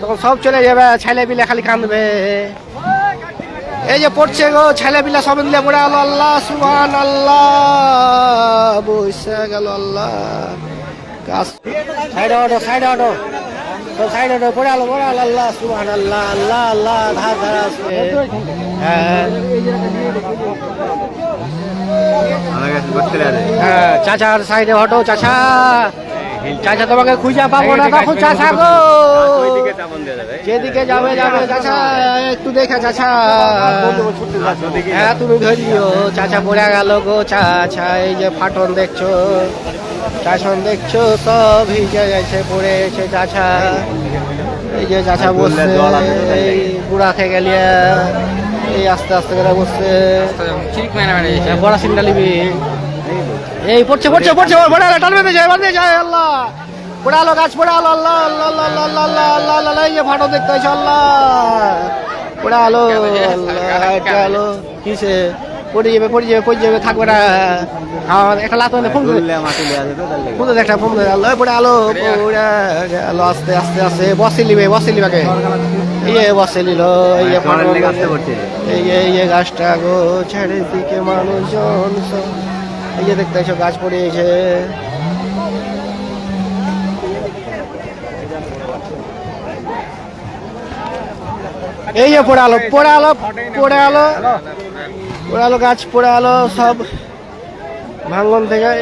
তখন সব চলে যাবে ছেলে পিলে খালি কাঁদবে। এই যে পড়ছে গো ছেলে পিলা সব মিলে পড়ে গেল আল্লাহ সুহান আল্লাহ বসে গেল আল্লাহ। গাছ সাইডে অটো সাইডে অটো সব সাইডে অটো পড়ে গেল পড়ে গেল আল্লাহ সুহান আল্লাহ আল্লাহ আল্লাহ ধার ধার আসবে। হ্যাঁ চাচার সাইডে হটো চাচা। চাচা তোমাকে খুঁজে পাবো না দেখো চাচা গো। যেদিকে যাবে যাবে চাচা। একটু দেখে চাচা। হ্যাঁ তুমি ধরিও চাচা পড়ে গেল গো চাচা। এই যে ফাটন দেখছ চাষন দেখছ সব ভিজে গেছে পড়েছে চাচা। এই যে চাচা বসছে এই বুড়া গেলিয়া এই আস্তে আস্তে করে বসছে। বড় সিনটা নিবি। এই পড়ছে পড়ছে পড়ছে বড়া আলো টানবে যায় বাঁধবে যায় আল্লাহ। বড়া আলো গাছ বড়া আলো আল্লাহ আল্লাহ আল্লাহ আল্লাহ আল্লাহ আল্লাহ আল্লাহ এই যে ফাটো দেখতে হয়েছে আল্লাহ। বড়া আলো আল্লাহ আলো কিসে? পড়ে যাবে পড়ে যাবে পড়ে যাবে থাকবে না। একটা লাত ফোন ফোন একটা ফোন আল্লাহ পড়ে আলো আলো আস্তে আস্তে আস্তে বসে নিবে বসে নিবাকে ইয়ে বসে নিল ইয়ে এই ইয়ে গাছটা গো ছেড়ে দিকে মানুষজন এই যে দেখতে এসব গাছ পড়িয়েছে। এই যে পড়ে আলো পড়ে আলো পড়ে আলো পড়ে আলো গাছ পড়ে আলো সব ভাঙ্গন থেকে।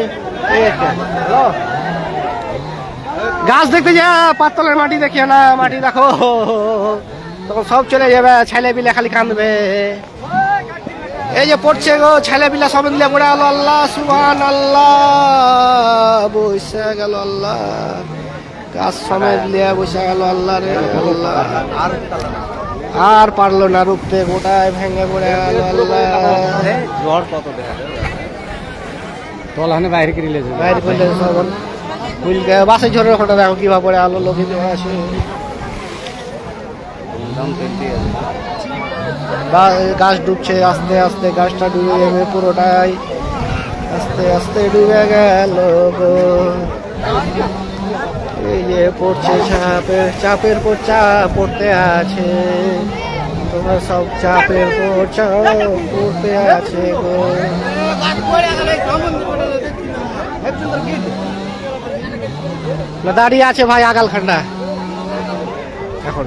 গাছ দেখতে যা, পাতলের মাটি দেখিয়ে না, মাটি দেখো। তখন সব চলে যাবে, ছেলে বিলে খালি কাঁদবে। এই যে পড়ছে গো ছেলে পিলা সব মিলে পড়ে গেল আল্লাহ সুহান আল্লাহ বসে গেল আল্লাহ। গাছ সমেত লিয়া বসে গেল আল্লাহ রে আল্লাহ। আর পারল না রুখতে গোটায় ভেঙে পড়ে গেল আল্লাহ। ঝড় কত তলানে বাইরে করে লেছে বাইরে করলে সব ফুলকে বাসে ঝরে ফটো দেখো কীভাবে পড়ে আলো লোকে আছে। গা- গাছ ডুবছে, আস্তে আস্তে গাছটা ডুবে যাবে পুরোটাই। আস্তে আস্তে ডুবে গেল গো। এই যে পড়ছে চাপের চাপের পর চাপ পড়তে আছে। তোমরা সব চাপের পর চাপ পড়তে আছে গো। দাঁড়িয়ে আছে ভাই আগাল খান্ডা এখন।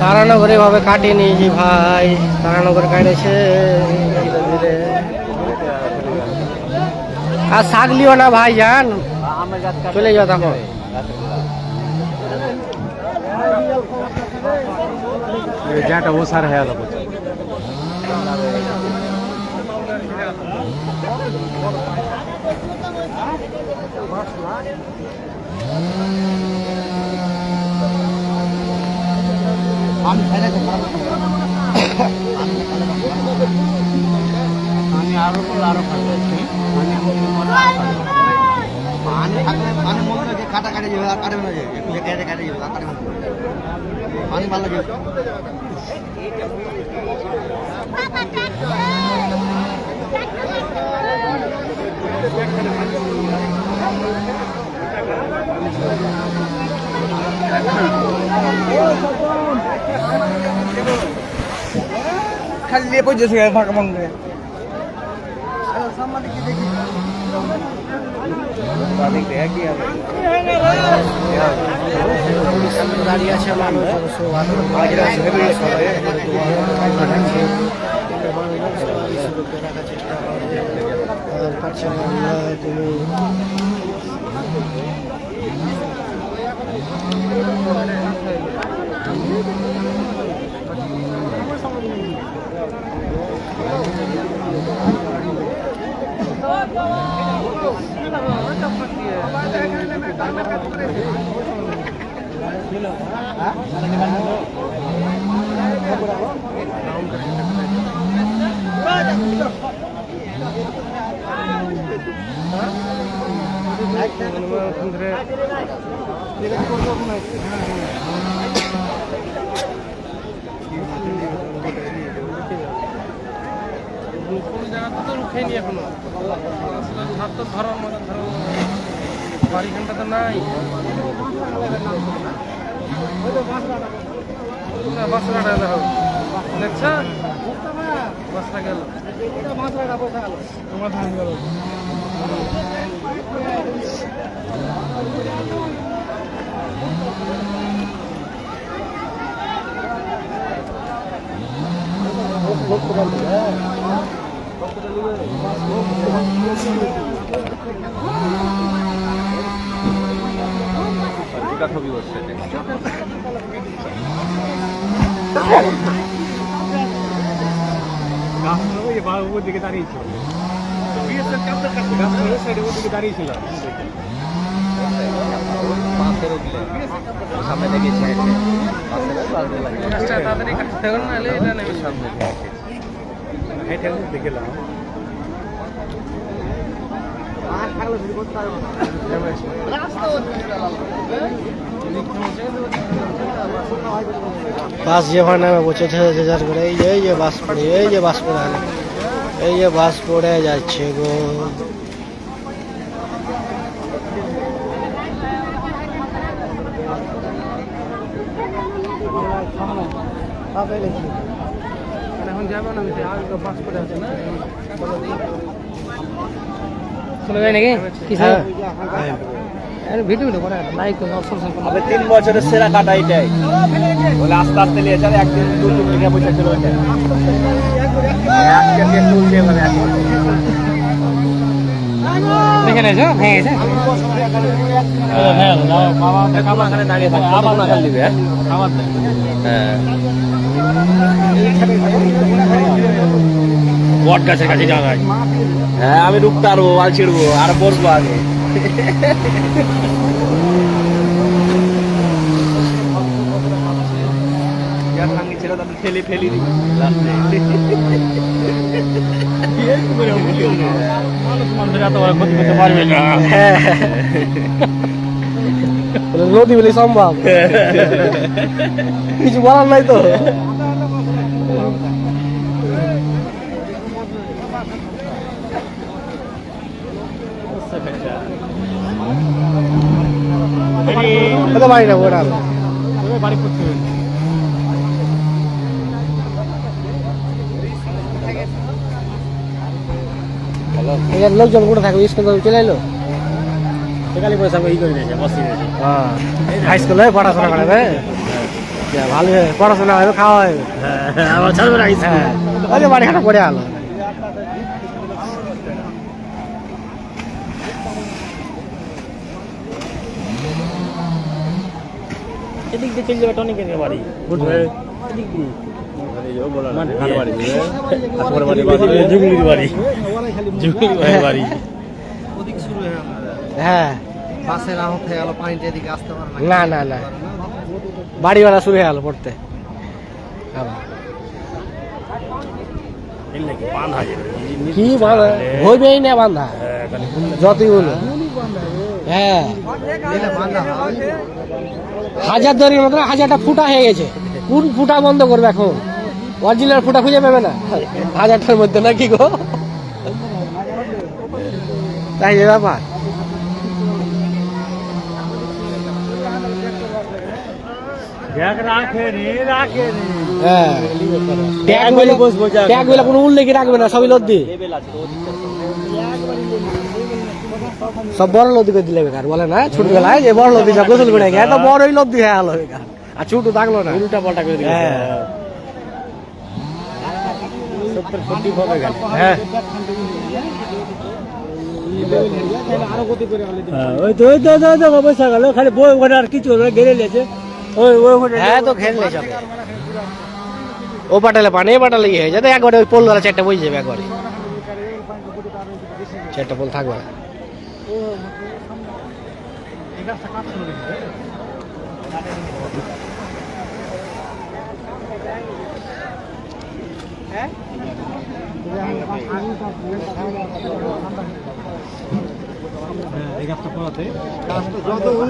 তারানগরে ভাবে কাটিয়ে নিয়েছি ভাই, তারানগর কাটেছে। ধীরে ধীরে আর শাক লিও না ভাই যান চলে যাও তখন। যেটা ও সার হয়ে আমি আরও করলে আরও খাব। আমি পানি থাকলে পানি মনে হয় যে কাটা কাটে যাবে আর কাটবে না যে একটু যে কেটে কেটে যাবে আর কাটবে না পানি ভালো যাবে। খালি দিয়ে পৌঁছেছে ফাঁকা মঙ্গে দাঁড়িয়ে আছে কোন জায়গাতে তো রুখেনি এখনও। ধরার মতো ধরো। বাড়িখানটা তো নাই। বাসরাটা দেখো দেখছ? বাসরা গেল। তোমার ধান গেল। দাঁড়িয়েছিল। সাইডে ওর দিকে দাঁড়িয়েছিল। সামনে দেখেছি গাছটা তাড়াতাড়ি কাটতে হবে না এটা নেবে সামনে। হেঁটে দেখলাম বাস যখন নামে বসে যে যার করে, এই যে এই যে বাস পড়ে, এই যে বাস পড়ে এই যে বাস পড়ে যাচ্ছে গো। এখন যাবে না বাস পড়ে আছে, না? চলে যায় নাকি? কি ভিডিও করে লাইক অপশন আবে তিন বছরের সেরা কাটা এটাই। বলে আস্তে আস্তে নিয়ে চলে একদিন দু পয়সা ওইটা। দেখে গেছে খালি হ্যাঁ। বট গাছের কাছে যাওয়া যায়। হ্যাঁ আমি রুখতে পারব মাল ছিড়বো আর বসবো আগে। ফেলি ফেলি নদী বলে সম্ভব। কিছু বলার নাই তো। কত বাড়িটা ওরা বাড়ি করতে লোকজন করে থাকবে স্কুল চলে এলো সেখানে পয়সা ই করে দিয়েছে দিয়েছে হ্যাঁ হাই স্কুলে পড়াশোনা করে ভালো পড়াশোনা খাওয়া হবে না বাড়ি খাটা পড়ে আলো। এদিক দিয়ে চলে যাবে টনিকের বাড়ি। বুঝবে এদিক দিয়ে। মানে বাড়ি হ্যাঁ। হয়ে এদিকে আসতে পারে না। না না বাড়িওয়ালা শুরু হয়ে গেল পড়তে। কি কি বাঁধা? হইবেই না বাঁধা। যতই বলো। হ্যাঁ। হাজার দড়ির মতো হাজারটা ফুটা হয়ে গেছে। কোন ফুটা বন্ধ করবে এখন? অরিজিনাল ফুটা খুঁজে পাবে না? হাজারটার মধ্যে নাকি গো? তাই যে ব্যাপার। রাখে রে হ্যাঁ। ট্যাগগুলো ট্যাগগুলো কোনো উল্লেখই রাখবে না সবই লদ্দি। সব বড় লদ্দি করে দিলে বেকার বলে না ছোটবেলায় যে বড় লদ্দি যা গোসল করে গেছে তো বড়ই লদ্দি হয়ে গেল বেকার। আর ছোট থাকল না। উল্টা পাল্টা করে দিলে হ্যাঁ। ওই তো ওই তো ওই তো পয়সা গেল। খালি বই ওখানে আর কিছু হবে গেড়ে লেছে। ওই ওই হ্যাঁ তো খেললে যাবে ও পাটালে পানি এ পাটালে ইয়ে হয়ে যাবে। একবারে ওই পোল চারটা বসে যাবে একবারে। চারটা পোল থাকবে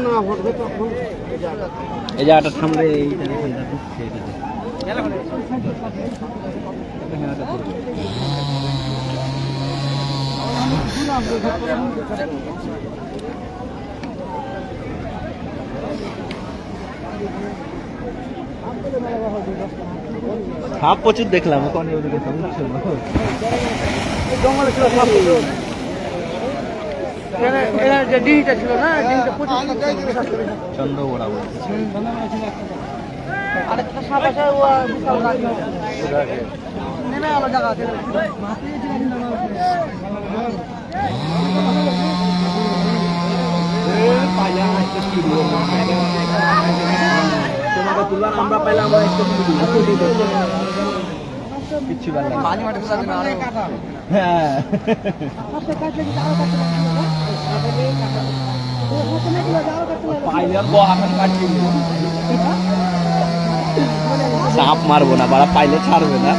না এই জায়গাটা সামনে এইটা এখানটা ঢুকছে এটাতে সাপ প্রচুর দেখলাম ওখানে ওদিকে তো উঠছে না। চন্দ্রবড়া বলছে তোমাকে তুলবার আমরা পাইলাম আমরা একটু কিচ্ছু পারলাম না। পানি মাঠে ফেলা দিন আরও। হ্যাঁ। সাপ মারবো না বাড়া পাইলে ছাড়বে না।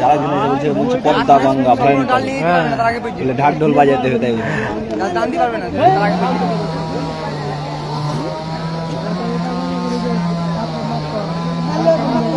যারা জন্য বলছে বলছে পদ্মা গঙ্গা ভয়ঙ্কর। তার আগে পেয়েছি বলে ঢাক ঢোল বাজাতে হবে তাই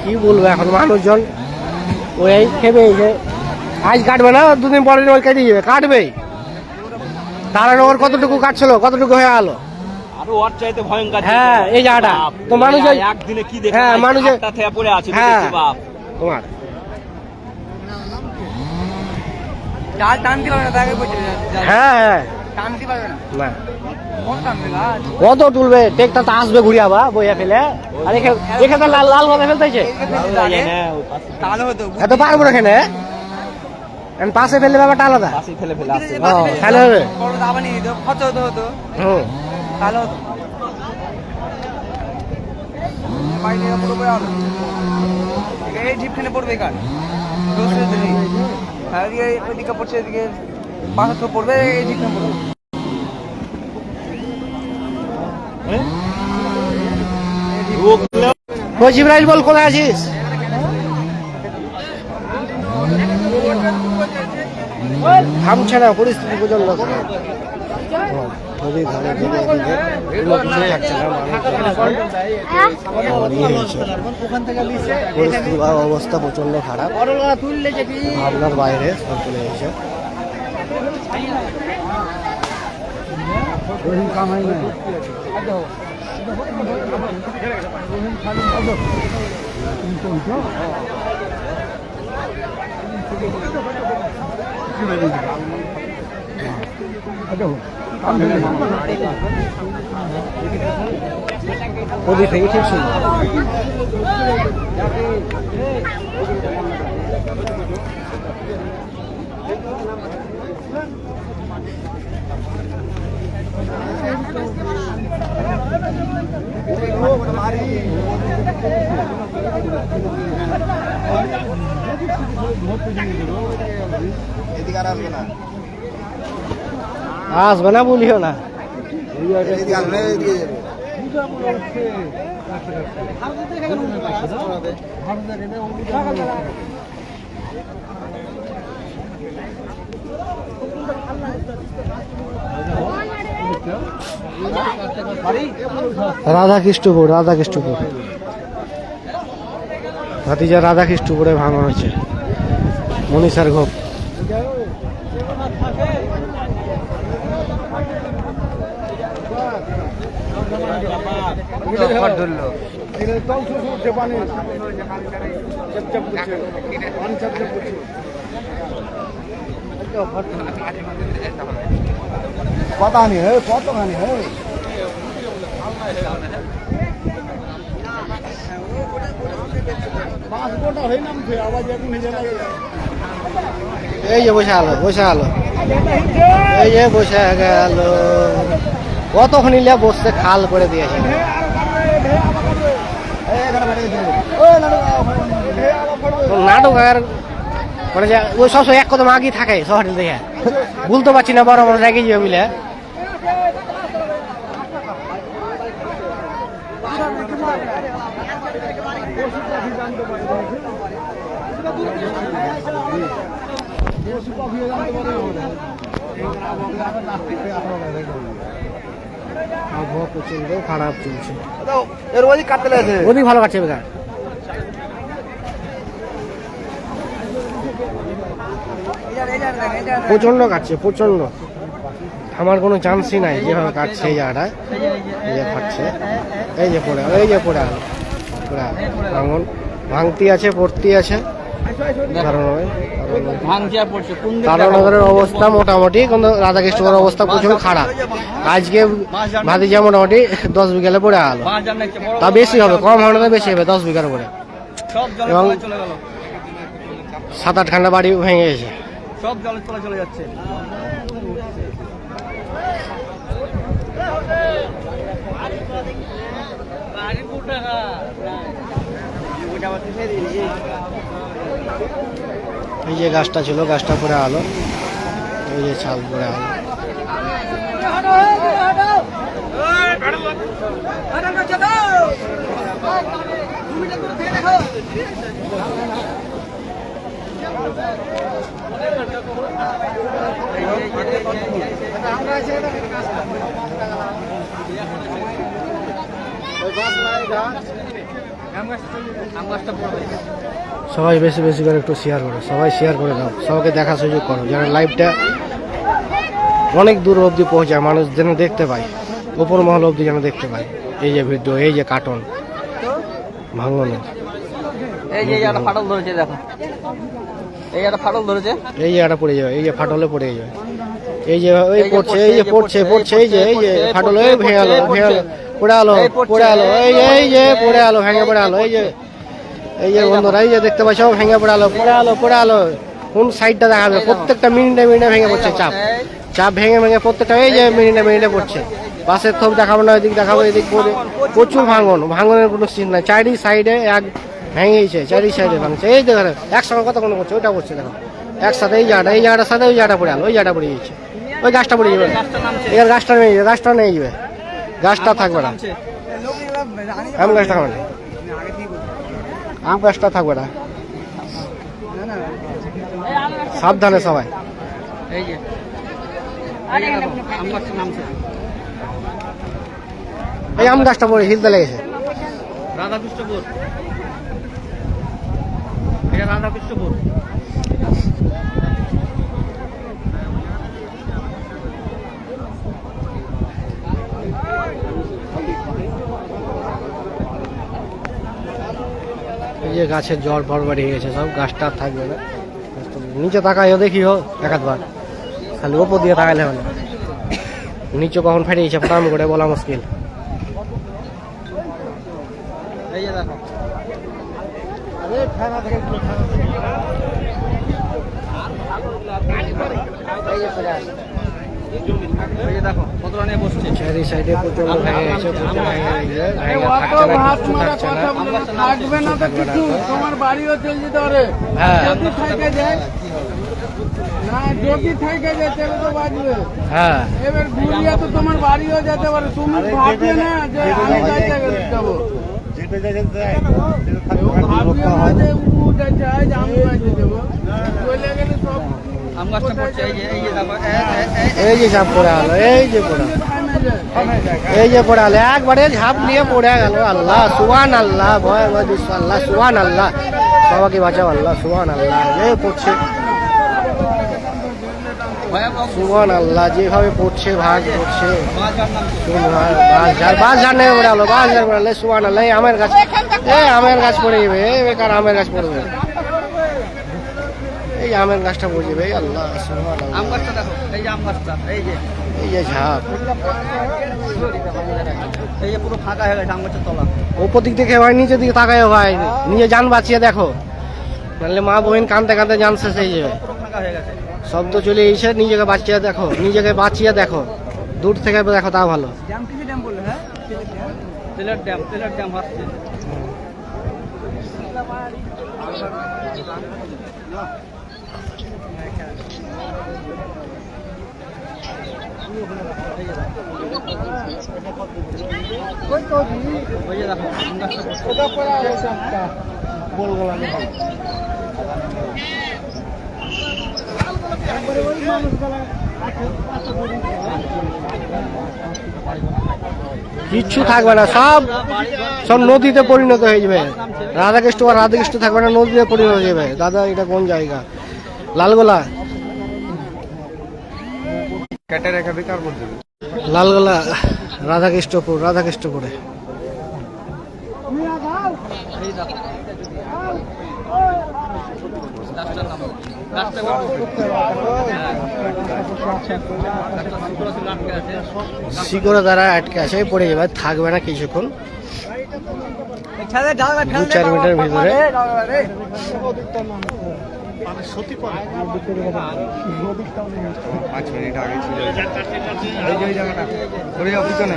কি বলব এখন মানুষজন? ওই খেবে যে আজ কাটবে না দুদিন পরে ওই কেটে যাবে কাটবেই তাহলে ওর কতটুকু কাটছিল কতটুকু হয়ে গেল? আরও ওর চাইতে ভয়ঙ্কর হ্যাঁ, এই জায়গাটা। তো মানুষ একদিনে কি দেখে হ্যাঁ, মানুষ পড়ে আছে হ্যাঁ। বাপ? তোমার। ডাল না হ্যাঁ হ্যাঁ। না। কত তুলবে? টেকটা তো আসবে ঘুরিয়া বা বইয়া ফেলে। আর এখানে লাল লাল কথা ফেলতেছে এত পারব না এখানে। পাশে ফেললে ব্যাপারটা আলাদা। ফেলে ফেলে তাহলে হবে। খরচ হতো হতো। তাহলে এই ঢিপখানে পড়বে কার? দোষের দিকে। আর এই ওইদিকে পড়ছে এদিকে পাথর পড়বে এই ওই জিবরাইল বল। কোথায় আছিস? থামছে না পরিস্থিতি পর্যন্ত নদীর ধারে দিকে এদিকে কোনো কিছু থাকছে না মানুষজন ইয়ে হয়েছে। পরিস্থিতি বা অবস্থা প্রচণ্ড খারাপ। ভাবনার বাইরে সব চলে গেছে ওদিক থেকে ঠিক শুনব এদিকে আর আসবে আসবে না বলিও না। এদিকে আসবে না এদিকে যাবে রাধা কৃষ্ণপুর রাধা কৃষ্ণপুর ভাতিজা রাধা কৃষ্ণপুরে ভাঙা হয়েছে। মনীষার ঘোপ। ধরলো। কত আনি এই যে বসে আলো বসে আলো। এই যে বসে গেল। কতক্ষণ ইলে বসতে খাল করে দিয়েছে নাটক মানে যে ওই সবসময় এক কদম আগেই থাকে শহরের দেখে বলতে পারছি না বড় বড় রেগে যাবে বুঝলে আবহাওয়া প্রচণ্ড খারাপ চলছে। ওদিক ভালো কাটছে বেকার। প্রচণ্ড কাটছে প্রচণ্ড আমার কোনো চান্সই নাই যেভাবে কাটছে এই জায়গাটায় এই যে ফাটছে। এই যে পড়ে এই যে পড়ে গেল পড়ে ভাঙন। ভাঙতি আছে পড়তি আছে। তারানগরের অবস্থা মোটামুটি কিন্তু রাধাকৃষ্ণের অবস্থা প্রচুর খারাপ। আজকে ভাতিজা মোটামুটি দশ বিঘালে পড়ে গেল তা বেশি হবে কম হবে না বেশি হবে দশ বিঘার জলে এবং- সাত আট খান্ডা বাড়ি ভেঙে গেছে সব জলে চলে চলে যাচ্ছে এই যে গাছটা ছিল গাছটা পরে আলো এই যে ছাল পরে আলো সবাই বেশি বেশি করে একটু শেয়ার করো। সবাই শেয়ার করে দাও। সবাইকে দেখা সুযোগ করো। যেন লাইভটা অনেক দূর অবধি পৌঁছায়, মানুষ যেন দেখতে পায়। উপর মহল অবধি যেন দেখতে পায়। এই যে ভিডিও এই যে কার্টুন ভাঙনের। এই যে ফাটল ধরেছে, দেখো। এই একটা ফাটল ধরেছে এই জায়গাটা পড়ে যাবে এই যে ফাটলে পড়ে যাবে এই যে ওই পড়ছে এই যে পড়ছে পড়ছে এই যে এই যে ফাটল এই ভেঙে পড়ে আলো পড়ে আলো এই যে এই যে পড়ে আলো ভেঙে পড়ে আলো এই যে এই যে বন্ধুরা এই যে দেখতে পাচ্ছ ভেঙে পড়ে আলো পড়ে আলো পড়ে আলো কোন সাইডটা দেখাবে প্রত্যেকটা মিনিটে মিনিটে ভেঙে পড়ছে চাপ চাপ ভেঙে ভেঙে প্রত্যেকটা এই যে মিনিটে মিনিটে পড়ছে পাশের থোপ দেখাবো না এদিক দেখাবো এদিক পড়ে প্রচুর ভাঙন ভাঙনের কোনো সিন নাই চারি সাইডে এক ভেঙেছে চারি সাইডে ভাঙছে এই দেখো একসঙ্গে কতক্ষণ করছে? ওইটা করছে দেখো। একসাথে এই জায়গাটা এই জায়গাটার সাথে ওই জায়গাটা পড়ে গেল ওই জায়গাটা পড়ে যাচ্ছে ওই গাছটা পড়ে যাবে এবার গাছটা নিয়ে যাবে গাছটা নিয়ে যাবে গাছটা থাকবে না। আম গাছটা থাকবে না। আম গাছটা থাকবে না। সাবধানে সবাই। এই যে। এই আম গাছটা পড়ে হিলতে লেগেছে। রাধাকৃষ্ণপুর এটা রাধাকৃষ্ণপুর এই যে গাছের জল ফল বেরিয়ে গেছে সব গাছটা থাকবে না। নিচে তাকাইও দেখিও এক আধবার খালি ওপর দিয়ে তাকাইলে হবে না। নিচে কখন ফেটে গেছে ফটাম করে বলা মুশকিল। এই যে দেখো। দেখো কতটা নিয়ে বসছে চারি সাইডে প্রচণ্ড ভেঙে গেছে প্রচুর ভেঙে থাকছে না কিচ্ছু থাকছে না থাকবে না তো কিছু তোমার বাড়িও চলে যেতে পারে। হ্যাঁ যদি থেকে যায় না যদি থেকে যায় তাহলে তো বাঁচবে হ্যাঁ এবার ঘুরিয়ে তো তোমার বাড়িও যেতে পারে তুমি ভাববে না যে আমি যাই যাব। এই যে এই যে পড়ে একবারে ঝাঁপ নিয়ে পড়ে গেল আল্লাহ সুহান আল্লাহ ভয় আল্লাহ সুহান আল্লাহ সবাইকে বাঁচাও আল্লাহ সুহান আল্লাহ এই পড়ছে আল্লাহ যেভাবে পড়ছে ভাগ পড়ছে। বাস ঝাড় বাস ঝাড় নেই পড়ে বাস ঝাড় পড়ে গেলো আল্লাহ আমের গাছ। আমের গাছ পড়ে যাবে বেকার আমের গাছ পড়বে এই আমের গাছটা পড়ছে ভাই আল্লাহ সুবহানাল্লাহ। আম গাছটা দেখো এই যে আম গাছটা এই যে। এই যে ঝাপ। এই যে পুরো ফাঁকা হয়ে গেছে আম গাছের তলা। ওপর দিক থেকে ভাই নিচের দিকে তাকায় ভাই নিজে যান বাঁচিয়ে দেখো। নাহলে মা বোন কানতে কানতে জান শেষ হয়ে যাবে। ফাঁকা হয়ে গেছে। শব্দ চলে এসে নিজেকে বাঁচিয়ে দেখো নিজেকে বাঁচিয়ে দেখো। দূর থেকে দেখো তা ভালো। ড্যাম কিসে ড্যাম বললে হ্যাঁ তেলের ড্যাম তেলের ড্যাম আসছে ওই যে দেখো আম গাছটা পড়ছে। কিচ্ছু থাকবে না সব সব নদীতে পরিণত হয়ে যাবে। রাধাকৃষ্ণ আর রাধাকৃষ্ণ থাকবে না নদীতে পরিণত হয়ে যাবে। দাদা এটা কোন জায়গা? লালগোলা। লালগোলা রাধাকৃষ্ণপুর রাধাকৃষ্ণপুরে এই দেখো গাছটার নাম গাছটা গাছটা ছিল আটকে আছে শিকড় দ্বারা আটকে আছে পড়ে যাবে থাকবে না কিছুক্ষণ। দু চার মিটার ভিতরে। পাঁচ মিনিট আগে ছিল। এই যে জায়গাটা। সরে যাও পিছনে।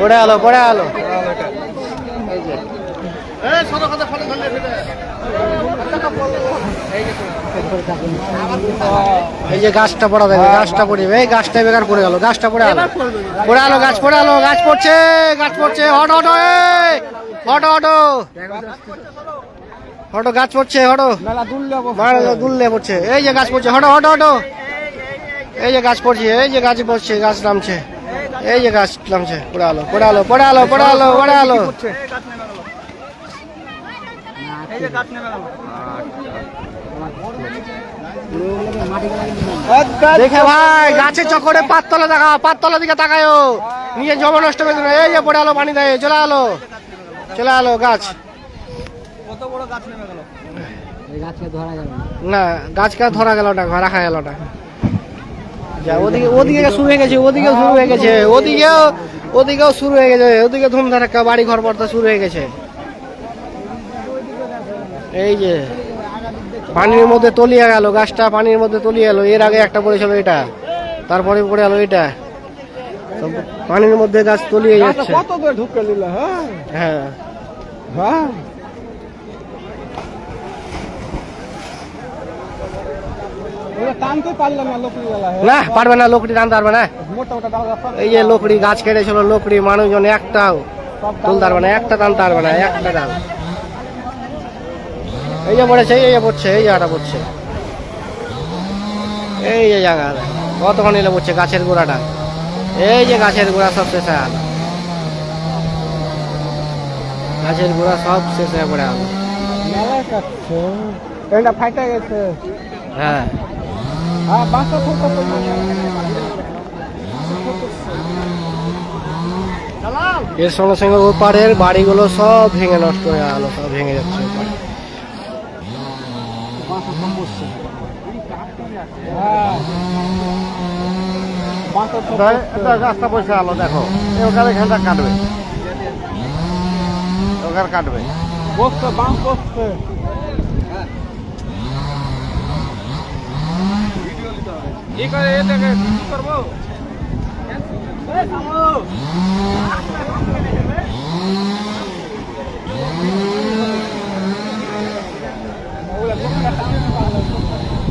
পড়ে আলো পড়ে আলো। এই যে গাছটা পড়া দেখবে গাছটা পড়ে এই গাছটা বেকার পড়ে গেল গাছটা পড়ে আলো। পড়ে আলো গাছ পড়ে আলো গাছ পড়ছে গাছ পড়ছে। হটো হটো এই হটো হটো। হটো গাছ পড়ছে হটো। দুললে পড়ছে। এই যে গাছ পড়ছে হটো হটো হটো। এই যে গাছ পড়ছে এই যে গাছ পড়ছে গাছ নামছে। এই যে গাছ নামছে পড়ে আলো পড়ে আলো পড়ে আলো পড়ে পড়ে দেখে ভাই গাছের চক্করে পাততলা দেখা পাততলা দিকে তাকায়ও। নিজে জমা নষ্ট করে দিল। এই যে পড়ে আলো পানি দেয় চলে আলো। চলে আলো গাছ। কত বড় গাছ নেমে গেল? না। গাছকে ধরা গেল না রাখা গেল না। ওদিকে ওদিকে শুরু হয়ে গেছে ওদিকেও শুরু হয়ে গেছে ওদিকেও ওদিকেও শুরু হয়ে গেছে ওদিকে ধুমধারাক্কা বাড়ি ঘর পড়তে শুরু হয়ে গেছে। এই যে পানির মধ্যে তলিয়ে গেল গাছটা পানির মধ্যে তলিয়ে গেল এর আগে একটা পড়েছিল এটা তারপরে পড়ে গেল এটা। পানির মধ্যে গাছ তলিয়ে যাচ্ছে। দিল হ্যাঁ। হ্যাঁ হ্যাঁ ওরা টানতে পারল না পারবে না লোকড়ি টানতে পারবে না। এই যে লোকড়ি গাছ কেটেছিল লোকড়ি মানুষজন একটাও তুলতে পারবে না একটা টানতে পারবে না একটা ডাল এই যে পড়েছে এই যে পড়ছে এই জায়গাটা পড়ছে। এই যে জায়গা কতক্ষণ এলে পড়ছে গাছের গোড়াটা। এই যে গাছের গোড়া সব শেষে আলো গাছের গোড়া সব শেষে পড়ে আলো এটা ফাইটা গেছে। হ্যাঁ। হ্যাঁ বাসা ফুলটা এর সঙ্গে সঙ্গে ওপারের বাড়িগুলো সব ভেঙে নষ্ট হয়ে গেলো সব ভেঙে যাচ্ছে ওপারে হ্যাঁ রাস্তা পয়সা আলো দেখো। ওখানে এখানটা কাটবে। ওখানে কাটবে। বসছে বাঁশ বসছে। করব?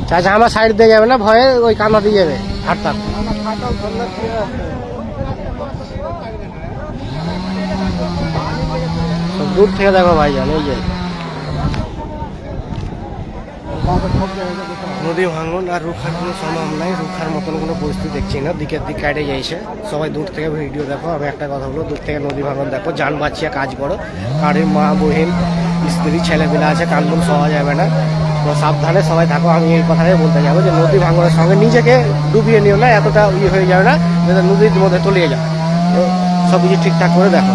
চাচা, আমার সাইড দিয়ে যাবে না? ভয়ে ওই কান্না দিয়ে যাবে। সব দূর থেকে দেখো ভাইজান, এই যে। নদী ভাঙন আর রুখার কোনো সম্ভব নাই রুখার মতন কোনো পরিস্থিতি দেখছি না। দিকের দিক কাটে যাইছে। সবাই দূর থেকে ভিডিও দেখো। আমি একটা কথা বলব, দূর থেকে নদী ভাঙন দেখো। যান বাঁচিয়ে কাজ করো। বাড়ির মা, বহিন, স্ত্রী, ছেলেপিলা আছে কানপুন সওয়া যাবে না। তো সাবধানে সবাই থাকো। আমি এই কথাটাই বলতে যাব যে নদী ভাঙনের সঙ্গে নিজেকে ডুবিয়ে নিও না। এতটা ইয়ে হয়ে যাবে না, যাতে নদীর মধ্যে তলিয়ে যাও। তো সব কিছু ঠিকঠাক করে দেখো।